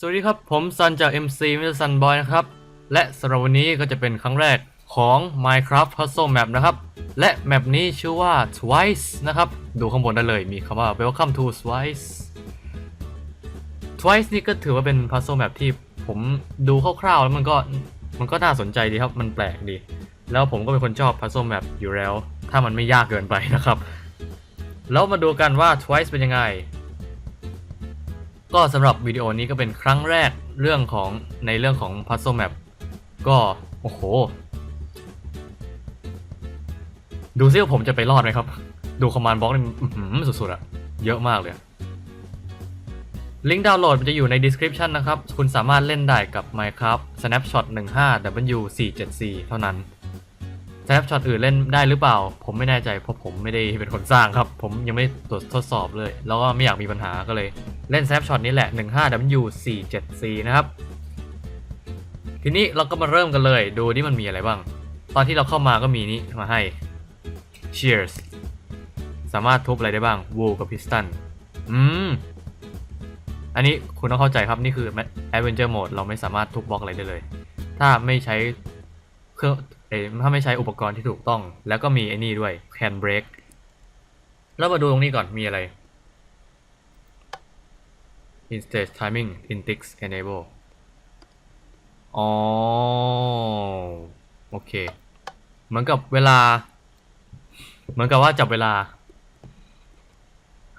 สวัสดีครับ ผมซันจาก MC มิสซันบอยนะครับ และสำหรับวันนี้ก็จะเป็นครั้งแรกของ Minecraft Puzzle Map นะครับ และแมปนี้ชื่อว่า Twice นะครับ ดูข้างบนได้เลยมีคำว่า Welcome to Twice Twice นี่ก็ถือว่าเป็น Puzzle Map ที่ผมดูคร่าวๆ แล้วมันก็มันก็น่าสนใจดีครับ มันแปลกดี แล้วผมก็เป็นคนชอบ Puzzle Map อยู่แล้ว ถ้ามันไม่ยากเกินไปนะครับ แล้วมาดูกันว่า Twice เป็นยังไง ก็สำหรับวิดีโอนี้ก็เป็นครั้งแรกเรื่องของในเรื่องของ Puzzle Map ก็ โอ้โห ดูซิว่าผมจะไปรอดไหมครับ ดูคอมมานด์บล็อกนี่สุดๆอะเยอะมากเลย ลิงก์ดาวน์โหลดมันจะอยู่ใน description นะครับ คุณสามารถเล่นได้กับ Minecraft Snapshot 15 W474 เท่านั้น Snapshot อื่นเล่นได้หรือเปล่า ผมไม่แน่ใจเพราะผมไม่ได้เป็นคนสร้างครับ ผมยังไม่ตรวจทดสอบเลย แล้วก็ไม่อยากมีปัญหาก็เลยเล่น Snapshot นี้แหละ 15W474 นะครับ ทีนี้เราก็มาเริ่มกันเลย ดูนี่มันมีอะไรบ้าง ตอนที่เราเข้ามาก็มีนี้มาให้ Cheers สามารถทุบอะไรได้บ้าง Wool กับ Piston อืม อันนี้คุณต้องเข้าใจครับนี่คือ Adventure Mode เราไม่สามารถทุบบล็อกอะไรได้เลย ถ้าไม่ใช้เครื่อง เอ้ถ้าไม่ใช้อุปกรณ์ที่ถูกต้อง แล้วก็มีไอ้นี่ด้วย Can Break แล้วมาดูตรงนี้ก่อนมีอะไร In stage timing in ticks enable อ๋อโอเค เหมือนกับเวลา เหมือนกับว่าจับเวลา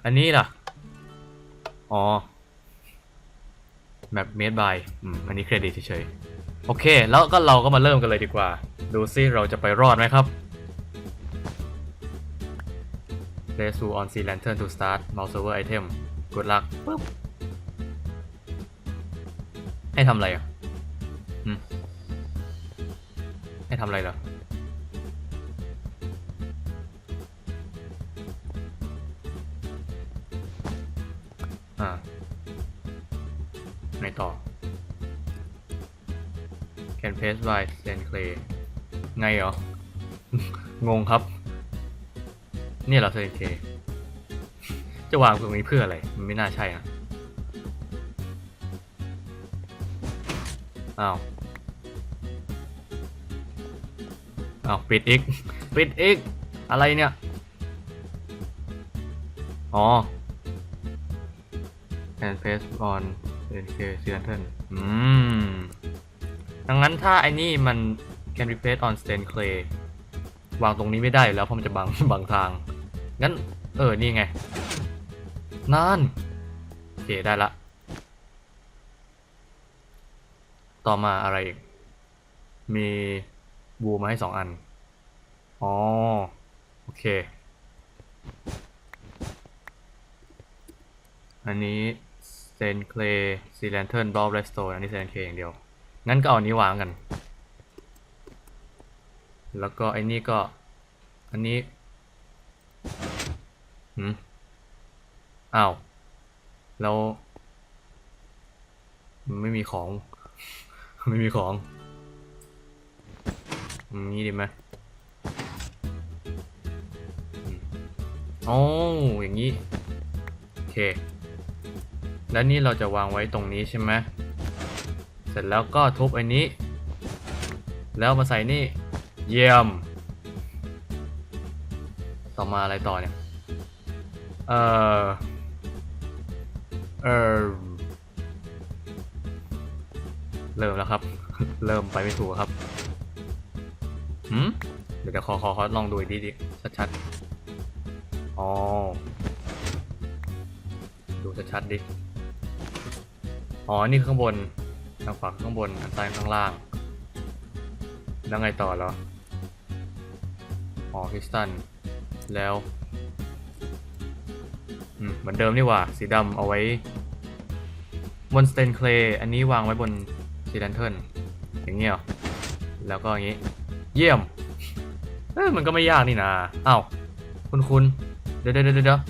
อันนี้ล่ะ อ๋อแบบ made by อืมอันนี้เครดิตเฉยๆ โอเค แล้วก็เราก็มาเริ่มกันเลยดีกว่า ดูซิเราจะไปรอดไหมครับ Place to on sea lantern to start mouse over item good luck ปึ๊บให้ทำอะไรอะให้ทำอะไรเหรออ่า can paste by sand clay ไงเหรอ งงครับ นี่เหรอ sand clay จะวางตรงนี้เพื่ออะไร มันไม่น่าใช่นะอ้าว อ้าว ปิดอีก ปิดอีก อะไรเนี่ย อ๋อ and paste on NK c i l a n t e r อืม ดังนั้นถ้าไอ้นี่มัน can replace on stain clay วางตรงนี้ไม่ได้อยู่แล้วเพราะมันจะบังบังทาง งั้น เออ นี่ไง นั่น โอเค ได้ละ ต่อมาอะไรอีก มีบูมาให้สองอัน อ๋อ โอเค อันนี้สเตนเคลซีแลนเทิร์นบล็อบเรสโตนอันนี้สเตนเคลอย่างเดียว งั้นก็เอานี้วางกัน แล้วก็ไอ้นี่ก็ อันนี้หืมอ้าวแล้วไม่มีของ ไม่มีของอืมนี่ดีไหมอืมโอ้อย่างนี้ โอเค แล้วนี่เราจะวางไว้ตรงนี้ใช่ไหม เสร็จแล้วก็ทุบอันนี้ แล้วมาใส่นี่ เยี่ยม ต่อมาอะไรต่อเนี่ย เออเออเริ่มแล้วครับ เริ่มไปไม่ถูกครับหืมเดี๋ยวเดี๋ยวขอขอขอลองดูอีกทีดิชัดๆอ๋อ ดูชัดๆดิ อ๋อ นี่ข้างบน ทางขวาข้างบน อันซ้ายข้างล่าง แล้วไงต่อเหรออ๋อพิสตัน แล้ว อืม เหมือนเดิมนี่ว่า สีดำเอาไว้บนสเตนเคลย์อันนี้วางไว้บนซีแลนเทิร์นอย่างเงี้ยเหรอแล้วก็อย่างงี้ เยี่ยมเอ้มันก็ไม่ยากนี่นะอ้าวคุณคุณเดี๋ยวเดี๋ยวเดี๋ยวเดี๋ยว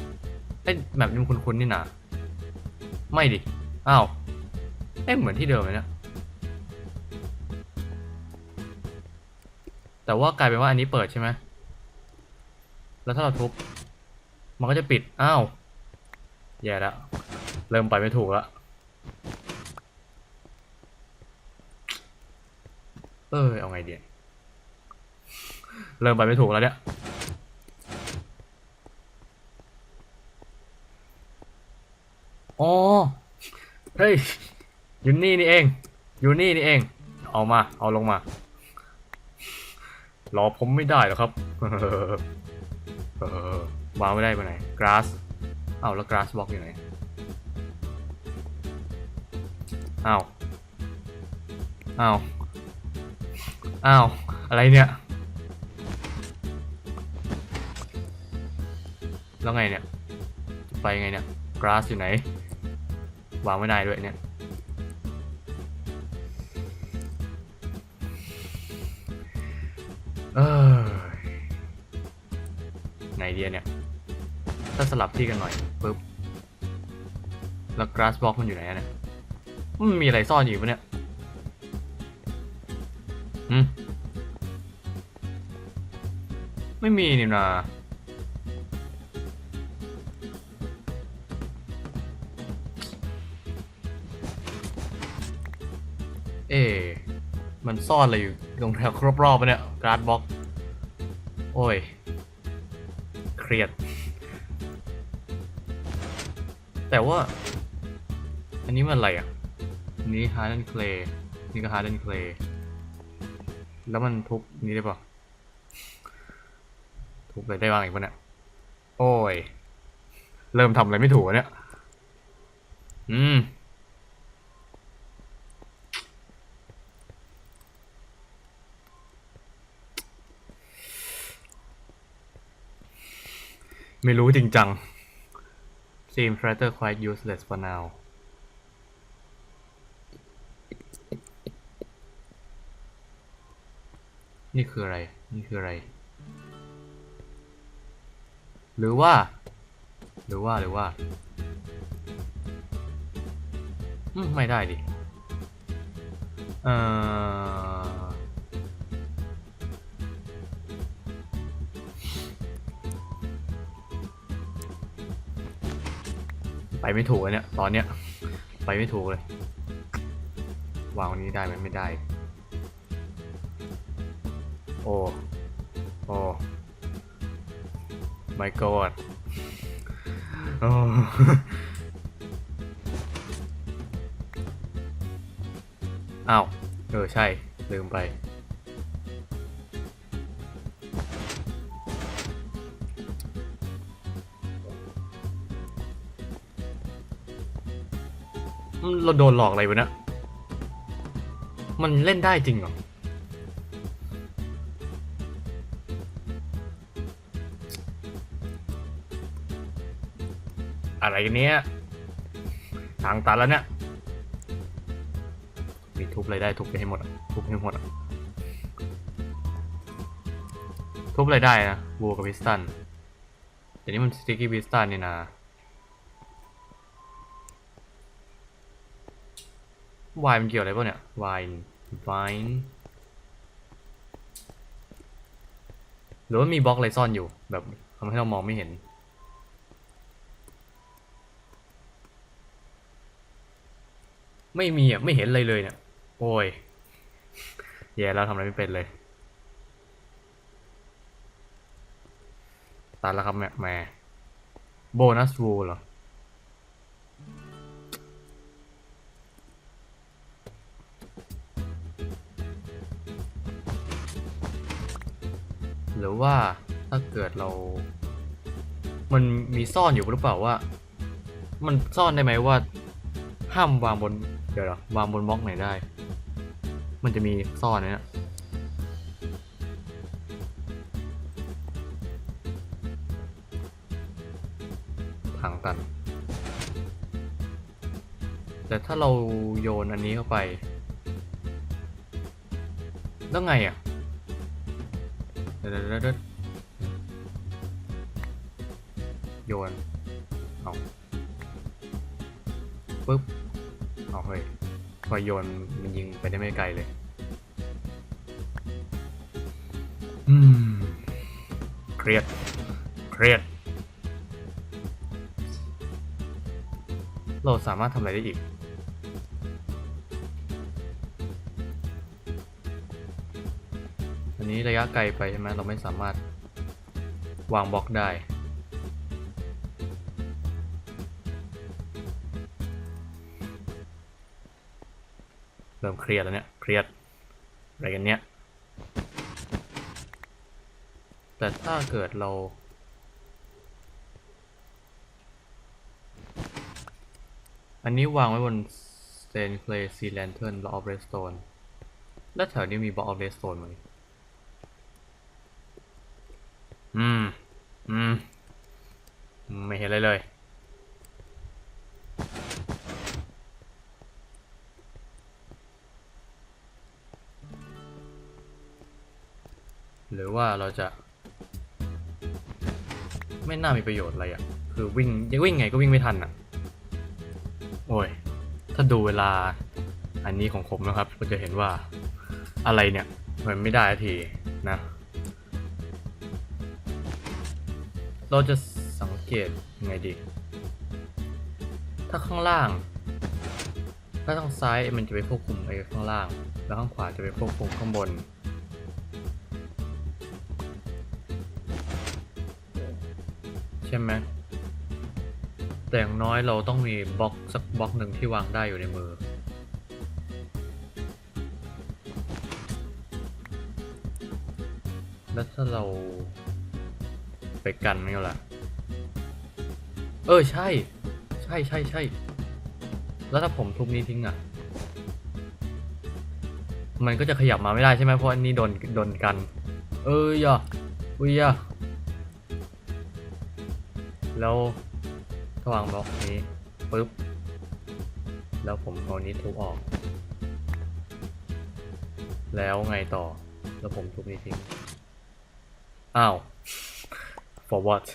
ไอ้แบบนี้คุณคุณนี่นะไม่ดิ อ้าว เอ๊ะเหมือนที่เดิมเลยนะแต่ว่ากลายเป็นว่าอันนี้เปิดใช่ไหมแล้วถ้าเราทุบ มันก็จะปิด อ้าว แย่แล้ว เริ่มไปไม่ถูกแล้วเออเอาไงเดียเริ่มไปไม่ถูกแล้วเนี่ย อ๋อ เฮ้ย อยู่นี่นี่เอง อยู่นี่นี่เอง เอามา เอาลงมา รอผมไม่ได้หรอกครับวางไม่ได้ไปไหน grass เอ้าแล้ว grass block อยู่ไหนเอ้าเอ้าเอ้าอะไรเนี่ย แล้วไงเนี่ย ไปไงเนี่ย grass อยู่ไหน วางไม่ได้ด้วยเนี่ย ไหนเดียเนี่ย ถ้าสลับที่กันหน่อยปึ๊บ แล้ว grass block มันอยู่ไหนเนี่ยมันมีอะไรซ่อนอยู่ปะเนี่ยอืมไม่มีนี่นาเอ๊ะมันซ่อนอะไรอยู่ตรงแถวรอบๆปะเนี่ย grass block โอ้ย รียด แต่ว่า อันนี้มันอะไรอะอันนี้ hardened clay นี่ก็ hardened clay แล้วมันทุบนี่ได้ปะทุบอะไรได้บ้างอีกปะเนี่ย โอ้ย เริ่มทำอะไรไม่ถูกเนี่ย อืม ไม่รู้จริงจัง Seems rather quite useless for now นี่คืออะไร นี่คืออะไร หรือว่า หรือว่า หรือว่าอืมไม่ได้ดิ เอ่อ ไปไม่ถูกเลยเนี่ย ตอนเนี้ย ไปไม่ถูกเลย วางวันนี้ได้ไหมไม่ได้ โอ้โอ้ my god โอ้อ้าว เออ ใช่ ลืมไป เราโดนหลอกอะไรวะเนี่ยมันเล่นได้จริงเหรอ อะไรกันเนี้ย ทางตันแล้วเนี่ยมีทุบอะไรได้ทุบไปให้หมดทุบให้หมดทุบอะไรได้นะวัวกับพิสตันแต่นี่มันสติกกี้พิสตันนี่นะ วายมันเกี่ยวอะไรป่ะเนี่ยวายวน์หรือว่ามีบล็อกอะไรซ่อนอยู่ แบบทำให้เรามองไม่เห็น ไม่มีอะ ไม่เห็นอะไรเลยเนี่ย โอ้ยแย่แล้วทำอะไรไม่เป็นเลยตัดแล้วครับแม่แม่โบนัสวูเหรอ หรือว่าถ้าเกิดเรา มันมีซ่อนอยู่หรือเปล่าว่า มันซ่อนได้ไหมว่า ห้ามวางบน เดี๋ยวหรอวางบนบล็อกไหนได้ มันจะมีซ่อนเนี่ยถังตัน แต่ถ้าเราโยนอันนี้เข้าไป แล้วไงอะ เดี๋ยวเดี๋ยวโยนเอาปึ๊บเอาเฮ้ยพอโยนมันยิงไปได้ไม่ไกลเลย อืม เครียด เครียด เราสามารถทำอะไรได้อีก นี้ระยะไกลไปใช่ไหมเราไม่สามารถวางบล็อกได้ เริ่มเครียดแล้วเนี่ย เครียด อะไรกันเนี่ย แต่ถ้าเกิดเรา อันนี้วางไว้บน stain clay sea lantern block of redstone แล้วแถวนี้มี block of redstone ไหม อืม อืม ไม่เห็นอะไรเลย หรือว่าเราจะ ไม่น่ามีประโยชน์อะไรอะ่ะ คือวิ่งยังวิ่งไงก็วิ่งไม่ทันอะ่ะ โอ้ย ถ้าดูเวลาอันนี้ของผมนะครับ ก็จะเห็นว่าอะไรเนี่ย มันไม่ได้ทีนะ เราจะสังเกตยังไงดี ถ้าข้างล่าง ถ้าทางซ้ายมันจะไปควบคุมไอ้ข้างล่าง แล้วข้างขวาจะไปควบคุมข้างบน ใช่ไหมแต่อย่างน้อยเราต้องมีบล็อกสักบล็อกหนึ่งที่วางได้อยู่ในมือ แล้วถ้าเรา ไปกันมันก็ล่ะเออใช่ ใช่ใช่ใช่ แล้วถ้าผมทุบนี้ทิ้งอะ มันก็จะขยับมาไม่ได้ใช่ไหมเพราะอันนี้โดนโดนกัน เอออย่าอุ้ยอย่าแล้วถ้าวางบล็อกนี้ปุ๊บ แล้วผมเอานี้ทุบออก แล้วไงต่อ แล้วผมทุบนี้ทิ้ง อ้าว for what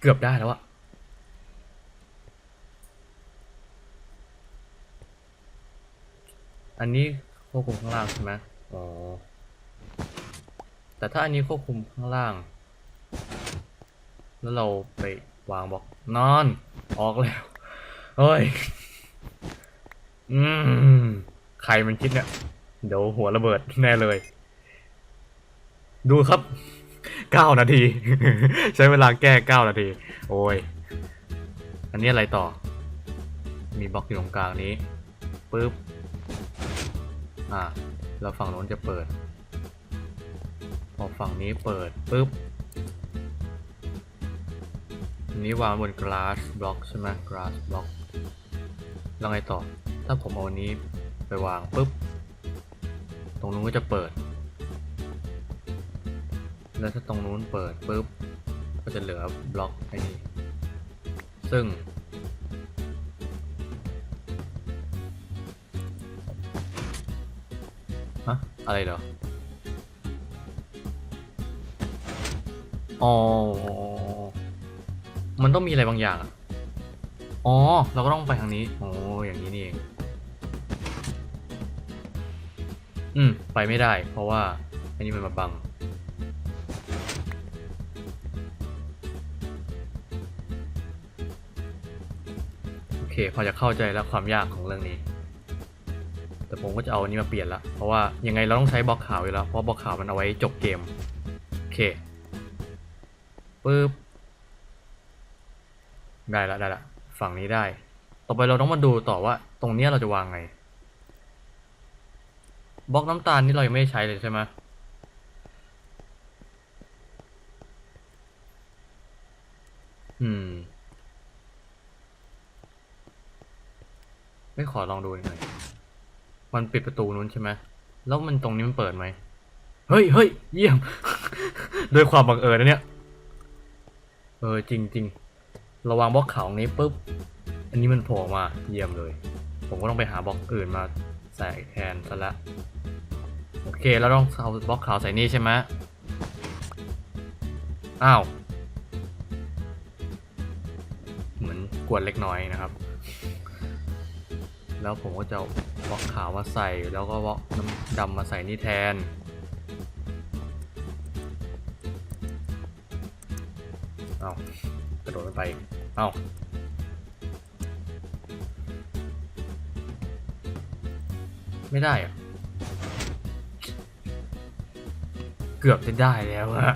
เกือบได้แล้วอะอันนี้ควบคุมข้างล่างใช่ไหมอ๋อ แต่ถ้าอันนี้ควบคุมข้างล่าง แล้วเราไปวางบอกนอน ออกแล้วเฮ้ย อืม ใครมันคิดเนี่ย เดี๋ยวหัวระเบิดแน่เลย ดูครับ เก้านาที ใช้เวลาแก้เก้านาที โอ้ย อันนี้อะไรต่อ มีบล็อกอยู่ตรงกลางนี้ปึ๊บ อ่าแล้วฝั่งโน้นจะเปิด พอฝั่งนี้เปิดปึ๊บอันนี้วางบน glass block ใช่ไหม glass block แล้วไงต่อ ถ้าผมเอาอันนี้ไปวางปุ๊บ ตรงนู้นก็จะเปิด แล้วถ้าตรงนู้นเปิดปุ๊บ ก็จะเหลือบล็อกไอ้นี่ซึ่ง ฮะ อะไรเหรอ อ๋อ มันต้องมีอะไรบางอย่าง อ๋อ เราก็ต้องไปทางนี้ โอ้อย่างนี้นี่เอง อืม ไปไม่ได้ เพราะว่า อันนี้มันมาบัง เคพอจะเข้าใจแล้วความยากของเรื่องนี้ แต่ผมก็จะเอาอันนี้มาเปลี่ยนละเพราะว่ายังไงเราต้องใช้บล็อกขาวอยู่แล้วเพราะบล็อกขาวมันเอาไว้จบเกมโอเคปึ๊บได้ละได้ละฝั่งนี้ได้ ต่อไปเราต้องมาดูต่อว่า ตรงเนี้ยเราจะวางไงบล็อกน้ำตาลนี่เรายังไม่ได้ใช้เลยใช่ไหมอืม ไม่ขอลองดูหน่อย มันปิดประตูนู้นใช่ไหม แล้วมันตรงนี้มันเปิดไหม เฮ้ยเฮ้ยเยี่ยม โดยความบังเอิญนะเนี่ย เออจริงจริงราวางบล็อกขาวตรงนี้ปุ๊บ อันนี้มันโผล่มาเยี่ยมเลย ผมก็ต้องไปหาบล็อกอื่นมาใส่แทนซะละ โอเคเราต้องเอาบล็อกขาวใส่นี่ใช่ไหมอ้าว เหมือนกวนเล็กน้อยนะครับ แล้วผมก็จะเอาบล็อกขาวมาใส่ แล้วก็บล็อกน้ำดำมาใส่นี่แทน เอากระโดดไม่ไปเอาไม่ได้อะเกือบจะได้แล้วอะ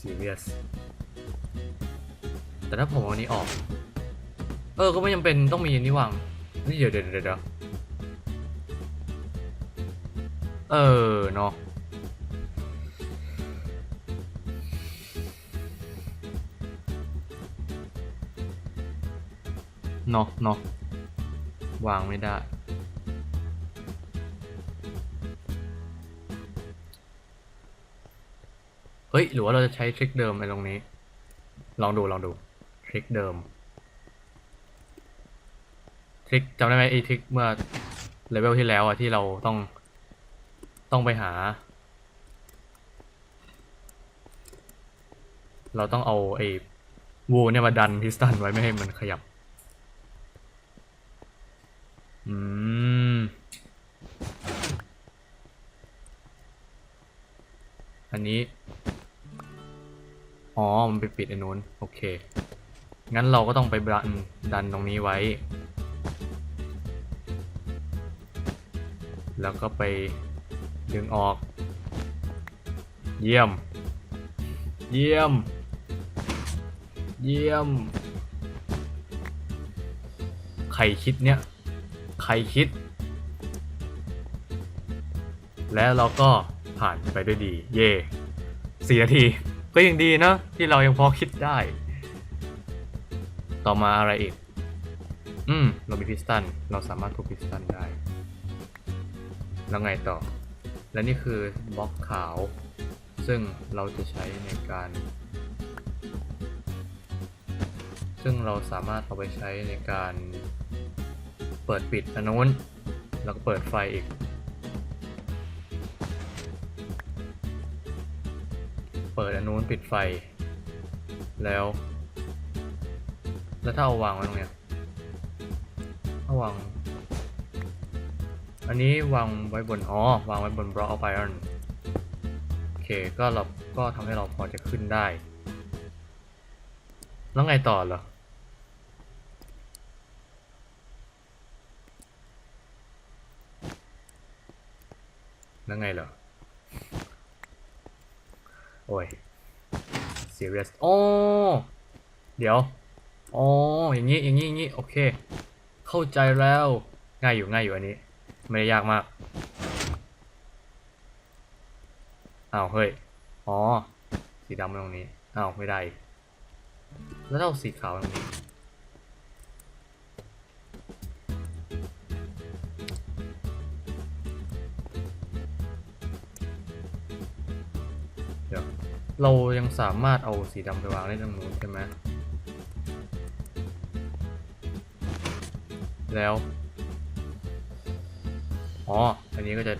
serious แต่ถ้าผมเอาอันนี้ออก เออก็ไม่จำเป็นต้องมีอันนี้วางนี่เดี๋ยวเดี๋ยวเดี๋ยวเดี๋ยวเออเนาะเนาะเนาะวางไม่ได้เฮ้ย หรือว่าเราจะใช้ทริคเดิมในตรงนี้ ลองดู ลองดู ริคเดิม ทริคจำได้ไหมไอ้ทริคเมื่อเลเวลที่แล้วอะที่เราต้องต้องไปหา เราต้องเอาไอ้วูเนี่ยมาดันพิสตันไว้ไม่ให้มันขยับ อืม อันนี้ อ๋อ มันไปปิดอันนู้น โอเค งั้นเราก็ต้องไปดันดันตรงนี้ไว้ แล้วก็ไปดึงออก เยี่ยม เยี่ยม เยี่ยม ใครคิดเนี่ย ใครคิด และเราก็ผ่านไปด้วยดี เย่สี่นาที ก็ยังดีนะ ที่เรายังพอคิดได้ ต่อมาอะไรอีก อืม เรามีพิสตัน เราสามารถทุบพิสตันได้ แล้วไงต่อ และนี่คือบล็อกขาว ซึ่งเราจะใช้ในการ ซึ่งเราสามารถเอาไปใช้ในการเปิดปิดอันนู้น แล้วก็เปิดไฟอีก เปิดอันนู้นปิดไฟ แล้ว แล้วถ้าเอาวางไว้ตรงเนี้ยเอาวาง อันนี้วางไว้บนอ๋อวางไว้บน block of iron โอเคก็เราก็ทำให้เราพอจะขึ้นได้ แล้วไงต่อเหรอแล้วไงเหรอ โอ้ย serious โอ้เดี๋ยว อ๋อ อย่างนี้ อย่างนี้ อย่างนี้ โอเค เข้าใจแล้ว ง่ายอยู่ ง่ายอยู่อันนี้ ไม่ได้ยากมาก อ้าว เฮ้ย อ๋อ สีดำไว้ตรงนี้ อ้าว ไม่ได้ แล้วเราสีขาวตรงนี้ เดี๋ยว เรายังสามารถเอาสีดำไปวางได้ตรงนู้นใช่ไหม แล้ว อ๋อ อันนี้ก็จะ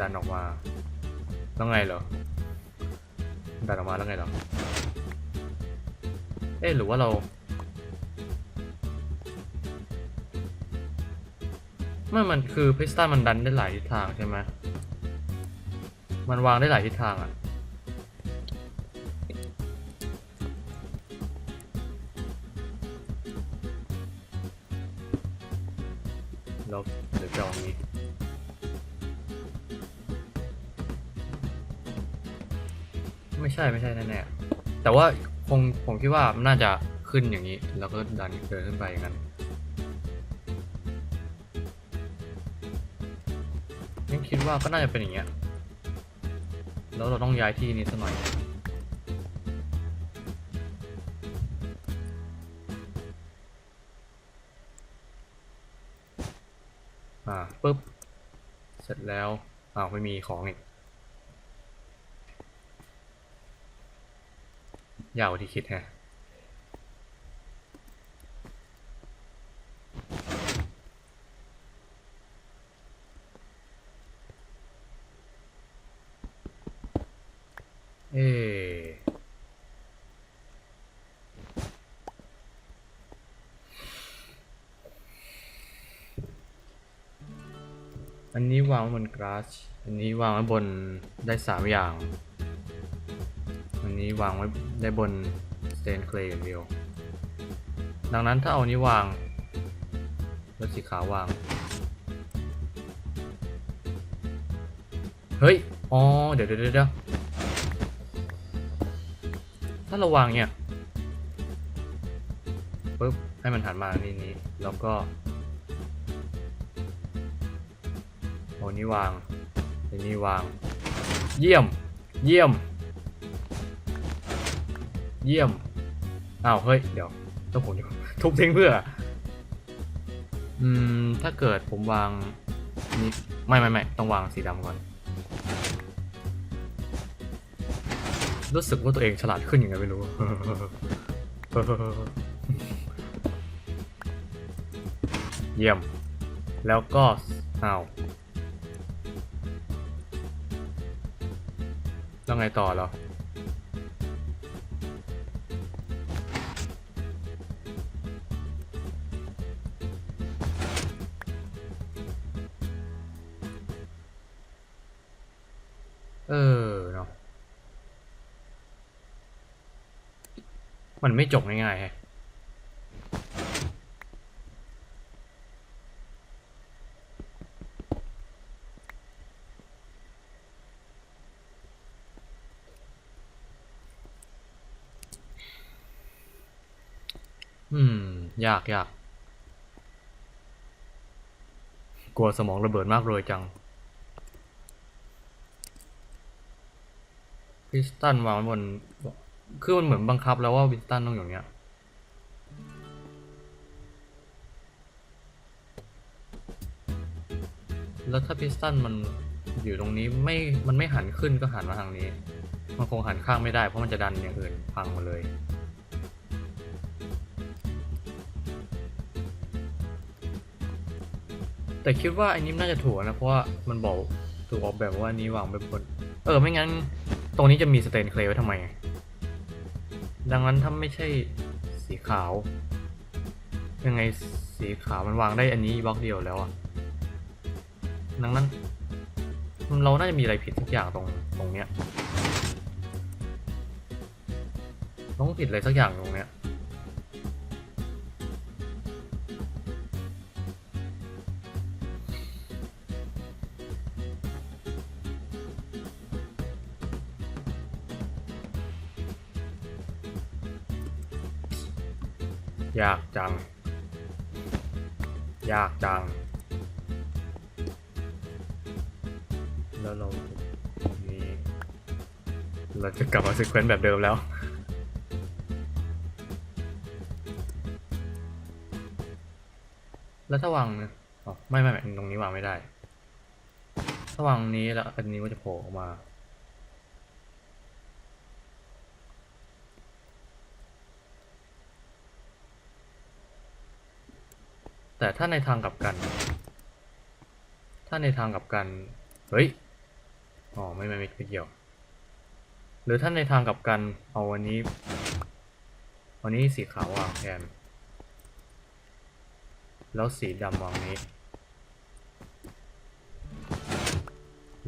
ดันออกมา แล้วไงเหรอ ดันออกมาแล้วไงเหรอ เอ๊ะหรือว่าเรา ไม่มันคือพิสตันมันดันได้หลายทิศทางใช่ไหมมันวางได้หลายทิศทางอะ ช่ไม่ใช่แน่ๆแต่ว่าคงผมคิดว่ามันน่าจะขึ้นอย่างนี้ แล้วก็ดันเดินขึ้นไปอย่างนั้นยังคิดว่าก็น่าจะเป็นอย่างเงี้ยแล้วเราต้องย้ายที่นี้สักหน่อยอ่าปุ๊บ เสร็จแล้วอ้าวไม่มีของอีก ยาวที่คิดฮะเอ๊อันนี้วางบนกราสอันนี้วางไว้บนได้สามอย่าง วางไว้ได้บนสเตนเคลย์อย่างเดียว ดังนั้นถ้าเอานี้วางแล้วสีขาววาง เฮ้ย อ๋อ เดี๋ยวเดี๋ยวเดี๋ยวถ้าเระวางเนี่ยปุ๊บ ให้มันหันมานี่นี่แล้วก็โอ้นี่วางนนี้วาง เยี่ยม เยี่ยม เยี่ยมอ้าวเฮ้ย เดี๋ยว ต้องผมทุบทิ้งเพื่อ อืม ถ้าเกิดผมวางนี่ไม่ไม่ไม่ต้องวางสีดำก่อน รู้สึกว่าตัวเองฉลาดขึ้นยังไงไม่รู้ เยี่ยม แล้วก็อ้าวแล้วไงต่อเหรอ เออเนาะมันไม่จบง่ายๆแฮะอืม ยากยากกลัวสมองระเบิดมากเลยจัง พิสตันวางบน คือมันเหมือนบังคับแล้วว่าวิสตันต้องอยู่างเนี้ย แล้วถ้าพิสตันมันอยู่ตรงนี้ไม่ มันไม่หันขึ้นก็หันมาทางนี้ มันคงหันข้างไม่ได้เพราะมันจะดันอย่างอื่นพังหมดเลย แต่คิดว่าอันนี้น่าจะถูกนะเพราะว่ามันบอกถูกออกแบบว่านี้วางไว้บน เออไม่งั้น ตรงนี้จะมีสเตนเคลไว้ทำไม ดังนั้นถ้าไม่ใช่สีขาว ยังไงสีขาวมันวางได้อันนี้บล็อกเดียวแล้วอะดังนั้น เราน่าจะมีอะไรผิดสักอย่างตรงตรงเนี้ยต้องผิดอะไรสักอย่างตรงเนี้ย ยากจัง ยากจัง แล้วเรานี้เราจะกลับมาซีเควนต์แบบเดิมแล้ว แล้วถ้าวางเนี่ยอ๋อไม่ไม่ไม่ตรงนี้วางไม่ได้ ถ้าวางนี้แล้วอันนี้ก็จะโผล่ออกมา แต่ถ้าในทางกลับกัน ถ้าในทางกลับกัน เฮ้ย อ๋อ ไม่ไม่ไม่เกี่ยว หรือถ้าในทางกลับกัน เอาวันนี้ วันนี้สีขาววางแทน แล้วสีดำวางนี้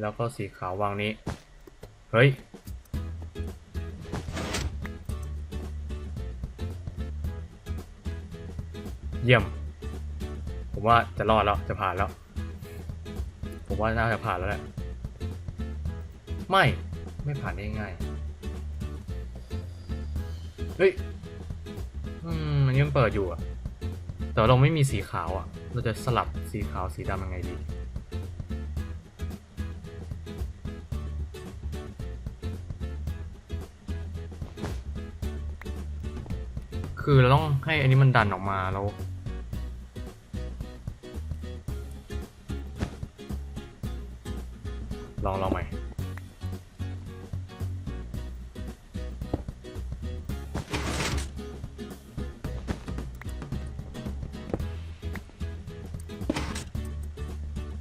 แล้วก็สีขาววางนี้ เฮ้ยเยี่ยม ผมว่าจะรอดแล้ว จะผ่านแล้ว ผมว่าน่าจะผ่านแล้วแหละ ไม่ ไม่ผ่านได้ง่าย เฮ้ย อืมอันนี้มันเปิดอยู่อะแต่เราไม่มีสีขาวอะเราจะสลับสีขาวสีดำยังไงดี คือเราต้องให้อันนี้มันดันออกมาแล้ว ลองลองใหม่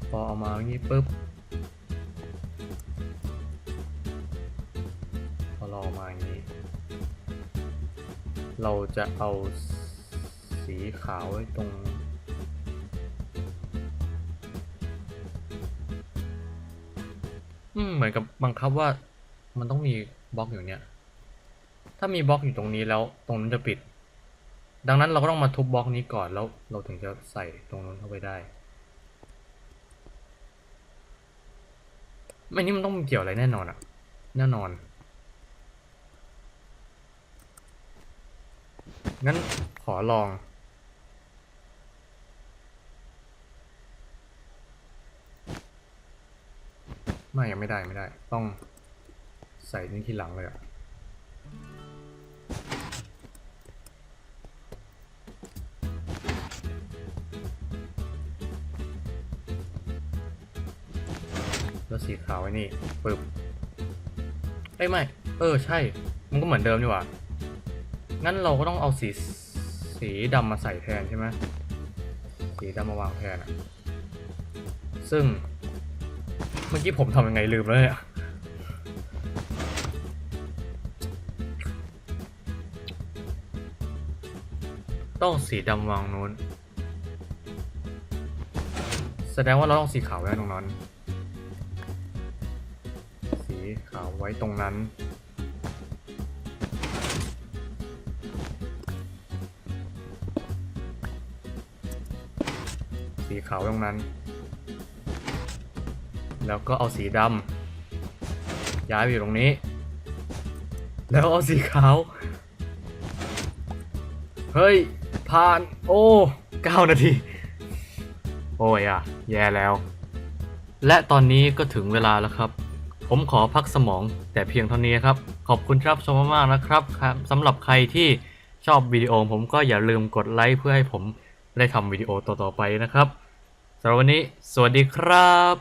พอเอามาอย่างนี้ปุ๊บพอเรอามาอย่างนี้ เราจะเอาสีขาวไว้ตรง อืมเหมือนกับบังคับว่า มันต้องมีบล็อกอยู่เนี้ยถ้ามีบล็อกอยู่ตรงนี้แล้ว ตรงนั้นจะปิด ดังนั้นเราก็ต้องมาทุบบล็อกนี้ก่อนแล้ว เราถึงจะใส่ตรงนั้นเข้าไปได้ไม่นี่มันต้องเกี่ยวอะไรแน่นอนอะแน่นอน งั้นขอลอง ไม่ยังไม่ได้ไม่ได้ ต้องใส่นี่ทีหลังเลยอะแล้วสีขาวไอ้นี่ปึ๊บเอ้ยไม่ เออ ใช่ มันก็เหมือนเดิมนี่หว่า งั้นเราก็ต้องเอาสี สีดำมาใส่แทนใช่ไหมสีดำมาวางแทนอะซึ่ง เมื่อกี้ผมทำยังไงลืมแล้วเนี่ยต้องสีดำวางนู้น แสดงว่าเราต้องสีขาวไว้ตรงนั้น สีขาวไว้ตรงนั้น สีขาวตรงนั้น แล้วก็เอาสีดำย้ายไปอยู่ตรงนี้ แล้วเอาสีขาว เฮ้ย ผ่าน โอ้เก้านาที โอ้ยอะแย่แล้ว และตอนนี้ก็ถึงเวลาแล้วครับ ผมขอพักสมองแต่เพียงเท่านี้ครับ ขอบคุณครับชมมากๆนะครับครับสำหรับใครที่ชอบวิดีโอผมก็อย่าลืมกดไลค์เพื่อให้ผมได้ทำวิดีโอต่อๆไปนะครับสำหรับวันนี้ สวัสดีครับ